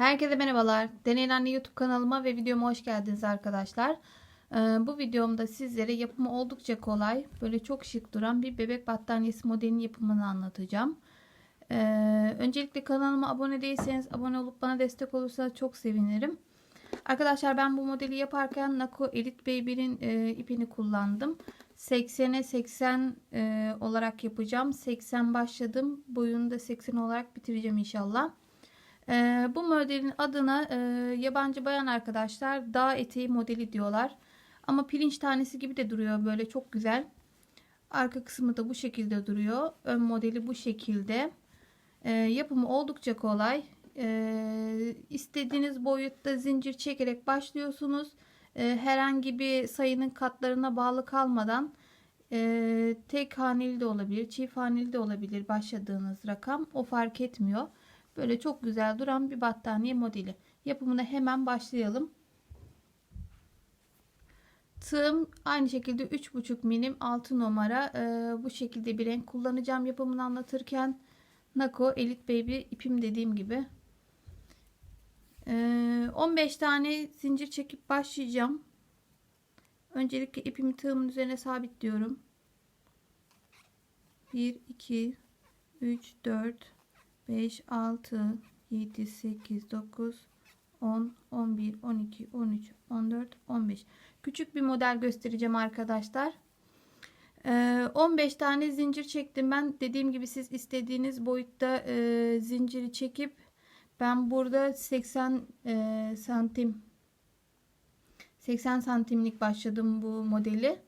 Herkese merhabalar. Deneyen Anne YouTube kanalıma ve videoma hoş geldiniz arkadaşlar. Ee, bu videomda sizlere yapımı oldukça kolay, böyle çok şık duran bir bebek battaniyesi modelinin yapımını anlatacağım. Ee, öncelikle kanalıma abone değilseniz abone olup bana destek olursanız çok sevinirim. Arkadaşlar ben bu modeli yaparken Nako Elite Baby'nin e, ipini kullandım. 80'e 80 e, olarak yapacağım. 80 başladım. Boyunu da 80 olarak bitireceğim inşallah. Ee, bu modelin adına e, yabancı bayan arkadaşlar dağ eteği modeli diyorlar. Ama pirinç tanesi gibi de duruyor böyle çok güzel. Arka kısmı da bu şekilde duruyor. Ön modeli bu şekilde. Ee, yapımı oldukça kolay. Ee, istediğiniz boyutta zincir çekerek başlıyorsunuz. Ee, herhangi bir sayının katlarına bağlı kalmadan e, tek haneli de olabilir, çift haneli de olabilir başladığınız rakam. O fark etmiyor. Böyle çok güzel duran bir battaniye modeli. Yapımına hemen başlayalım. Tığım aynı şekilde 3,5 milim 6 numara ee, bu şekilde bir renk kullanacağım yapımını anlatırken. Nako Elite Baby ipim dediğim gibi. Ee, 15 tane zincir çekip başlayacağım. Öncelikle ipimi tığımın üzerine sabitliyorum. 1, 2, 3, 4, 5, 6, 7, 8, 9, 10, 11, 12, 13, 14, 15. Küçük bir model göstereceğim arkadaşlar. 15 tane zincir çektim ben. Dediğim gibi siz istediğiniz boyutta zinciri çekip ben burada 80 santim 80 santimlik başladım bu modeli.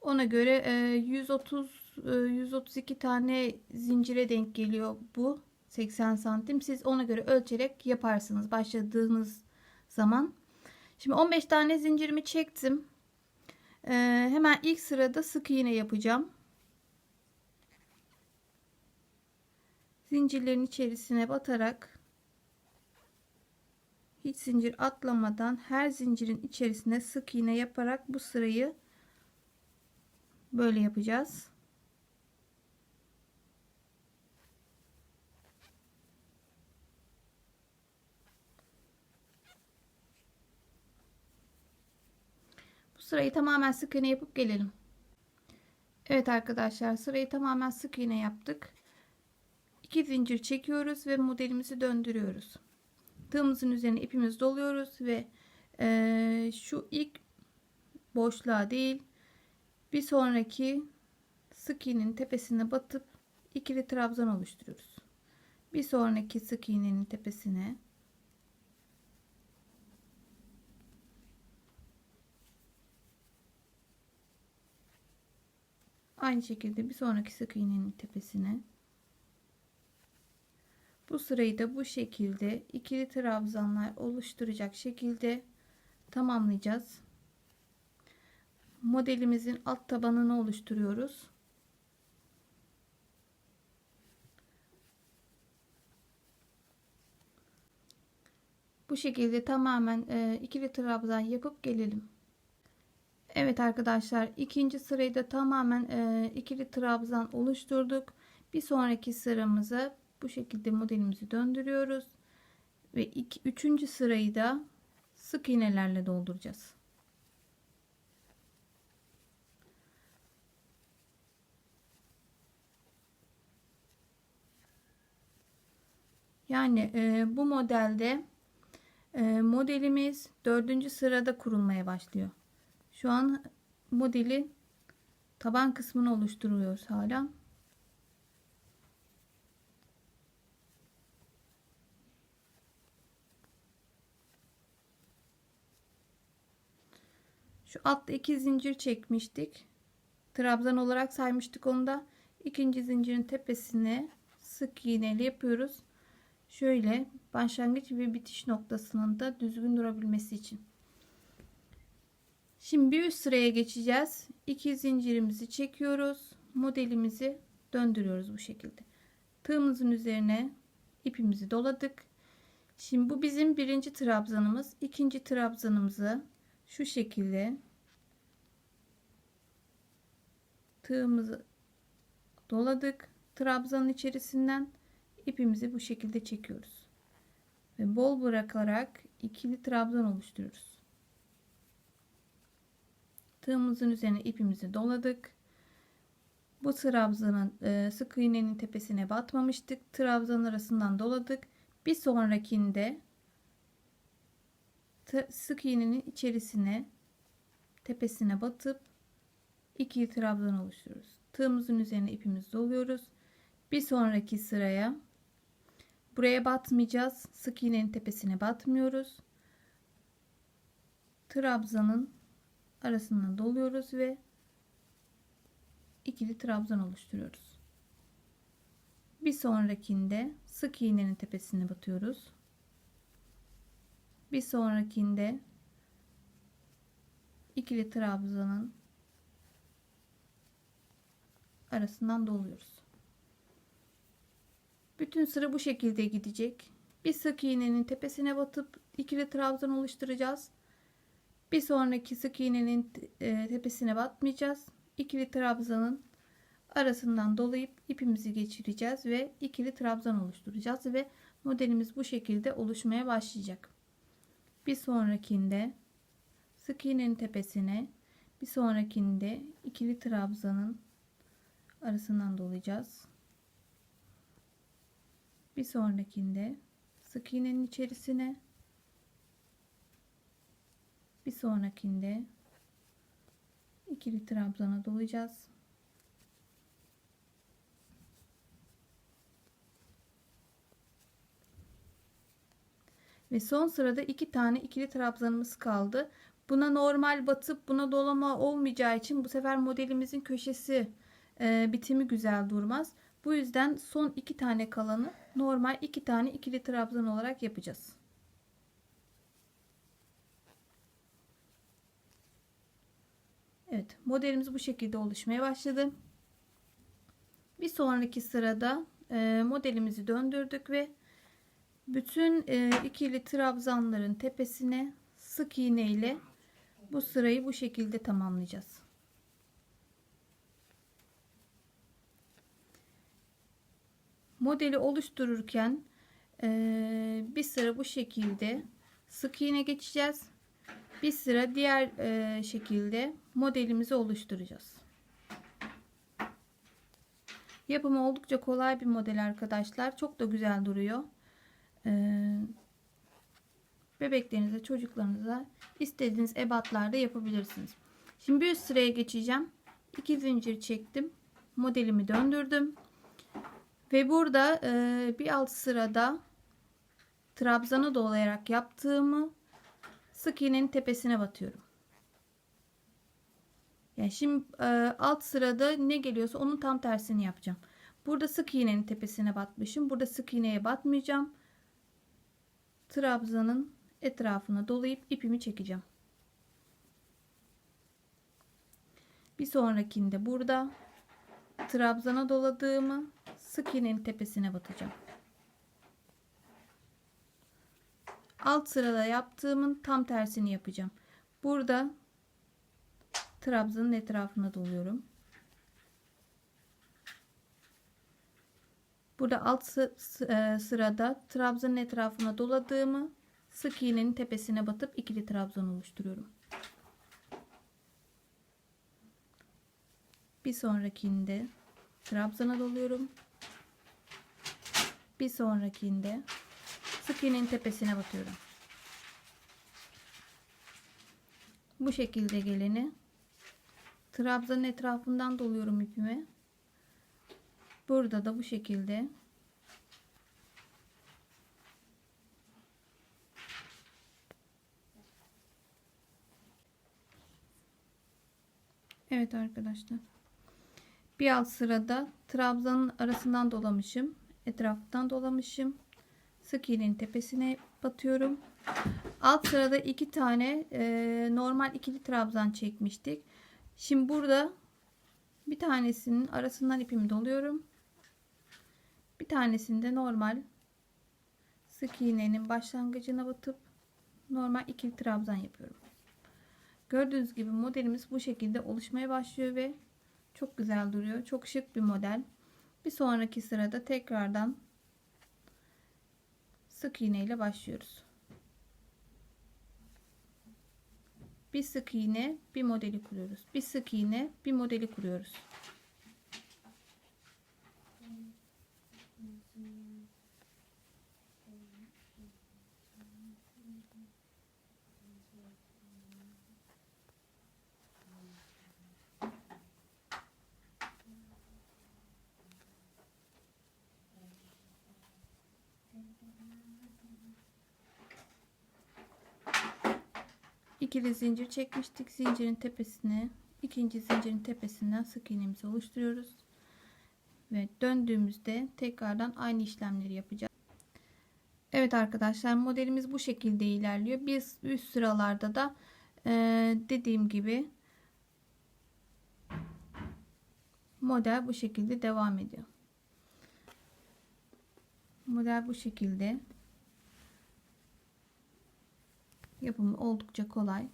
Ona göre 130 132 tane zincire denk geliyor bu 80 santim. Siz ona göre ölçerek yaparsınız başladığınız zaman. Şimdi 15 tane zincirimi çektim. Ee, hemen ilk sırada sık iğne yapacağım. Zincirlerin içerisine batarak hiç zincir atlamadan her zincirin içerisine sık iğne yaparak bu sırayı böyle yapacağız. Sırayı tamamen sık iğne yapıp gelelim. Evet arkadaşlar sırayı tamamen sık iğne yaptık. 2 zincir çekiyoruz ve modelimizi döndürüyoruz. Tığımızın üzerine ipimizi doluyoruz ve e, şu ilk boşluğa değil bir sonraki sık iğnenin tepesine batıp ikili trabzan oluşturuyoruz. Bir sonraki sık iğnenin tepesine Aynı şekilde bir sonraki sık iğnenin tepesine bu sırayı da bu şekilde ikili trabzanlar oluşturacak şekilde tamamlayacağız. Modelimizin alt tabanını oluşturuyoruz. Bu şekilde tamamen e, ikili trabzan yapıp gelelim. Evet arkadaşlar ikinci sırayı da tamamen e, ikili trabzan oluşturduk. Bir sonraki sıramıza bu şekilde modelimizi döndürüyoruz. Ve iki, üçüncü sırayı da sık iğnelerle dolduracağız. Yani e, bu modelde e, modelimiz dördüncü sırada kurulmaya başlıyor. Şu an modeli taban kısmını oluşturuyoruz hala. Şu altta iki zincir çekmiştik. Trabzan olarak saymıştık onu da. İkinci zincirin tepesine sık iğneli yapıyoruz. Şöyle başlangıç ve bitiş noktasının da düzgün durabilmesi için. Şimdi bir üst sıraya geçeceğiz. İki zincirimizi çekiyoruz. Modelimizi döndürüyoruz bu şekilde. Tığımızın üzerine ipimizi doladık. Şimdi bu bizim birinci trabzanımız. İkinci trabzanımızı şu şekilde tığımızı doladık. Trabzanın içerisinden ipimizi bu şekilde çekiyoruz. ve bol bırakarak ikili trabzan oluşturuyoruz. Tığımızın üzerine ipimizi doladık. Bu trabzanın e, sık iğnenin tepesine batmamıştık. Trabzan arasından doladık. Bir sonrakinde sık iğnenin içerisine tepesine batıp ikili trabzan oluşturuyoruz. Tığımızın üzerine ipimizi doluyoruz. Bir sonraki sıraya buraya batmayacağız. Sık iğnenin tepesine batmıyoruz. Trabzanın arasından doluyoruz ve ikili trabzan oluşturuyoruz. Bir sonrakinde sık iğnenin tepesine batıyoruz. Bir sonrakinde ikili trabzanın arasından doluyoruz. Bütün sıra bu şekilde gidecek. Bir sık iğnenin tepesine batıp ikili trabzan oluşturacağız. Bir sonraki sık iğnenin e, tepesine batmayacağız. İkili trabzanın arasından dolayıp ipimizi geçireceğiz ve ikili trabzan oluşturacağız ve modelimiz bu şekilde oluşmaya başlayacak. Bir sonrakinde sık iğnenin tepesine bir sonrakinde ikili trabzanın arasından dolayacağız. Bir sonrakinde sık iğnenin içerisine bir sonrakinde ikili trabzana dolayacağız. Ve son sırada iki tane ikili trabzanımız kaldı. Buna normal batıp buna dolama olmayacağı için bu sefer modelimizin köşesi e, bitimi güzel durmaz. Bu yüzden son iki tane kalanı normal iki tane ikili trabzan olarak yapacağız. Evet modelimiz bu şekilde oluşmaya başladı. Bir sonraki sırada e, modelimizi döndürdük ve bütün e, ikili trabzanların tepesine sık iğne ile bu sırayı bu şekilde tamamlayacağız. Modeli oluştururken e, bir sıra bu şekilde sık iğne geçeceğiz. Bir sıra diğer e, şekilde modelimizi oluşturacağız. Yapımı oldukça kolay bir model arkadaşlar. Çok da güzel duruyor. Ee, bebeklerinize, çocuklarınıza istediğiniz ebatlarda yapabilirsiniz. Şimdi bir üst sıraya geçeceğim. İki zincir çektim. Modelimi döndürdüm. Ve burada e, bir alt sırada trabzanı dolayarak yaptığımı sık iğnenin tepesine batıyorum. Yani şimdi e, alt sırada ne geliyorsa onun tam tersini yapacağım. Burada sık iğnenin tepesine batmışım. Burada sık iğneye batmayacağım. Trabzanın etrafına dolayıp ipimi çekeceğim. Bir sonrakinde burada trabzana doladığımı sık iğnenin tepesine batacağım. Alt sırada yaptığımın tam tersini yapacağım. Burada trabzanın etrafına doluyorum. Burada alt e, sırada trabzanın etrafına doladığımı sık iğnenin tepesine batıp ikili trabzan oluşturuyorum. Bir sonrakinde trabzana doluyorum. Bir sonrakinde sık iğnenin tepesine batıyorum. Bu şekilde geleni trabzanın etrafından doluyorum ipime. Burada da bu şekilde Evet arkadaşlar. Bir alt sırada trabzanın arasından dolamışım. Etrafından dolamışım. Sık iğnenin tepesine batıyorum. Alt sırada iki tane e, normal ikili trabzan çekmiştik. Şimdi burada bir tanesinin arasından ipimi doluyorum. Bir tanesinde normal sık iğnenin başlangıcına batıp normal ikili trabzan yapıyorum. Gördüğünüz gibi modelimiz bu şekilde oluşmaya başlıyor ve çok güzel duruyor. Çok şık bir model. Bir sonraki sırada tekrardan sık iğne ile başlıyoruz. Bir sık iğne, bir modeli kuruyoruz. Bir sık iğne, bir modeli kuruyoruz. İkili zincir çekmiştik. Zincirin tepesine, ikinci zincirin tepesinden sık iğnemizi oluşturuyoruz. Ve döndüğümüzde tekrardan aynı işlemleri yapacağız. Evet arkadaşlar modelimiz bu şekilde ilerliyor. Biz üst sıralarda da e, dediğim gibi model bu şekilde devam ediyor. Model bu şekilde. Yapımı oldukça kolay.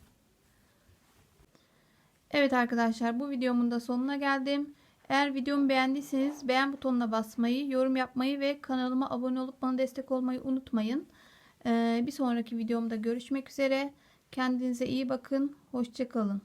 Evet arkadaşlar bu videomun da sonuna geldim. Eğer videomu beğendiyseniz beğen butonuna basmayı, yorum yapmayı ve kanalıma abone olup bana destek olmayı unutmayın. Ee, bir sonraki videomda görüşmek üzere. Kendinize iyi bakın. Hoşçakalın.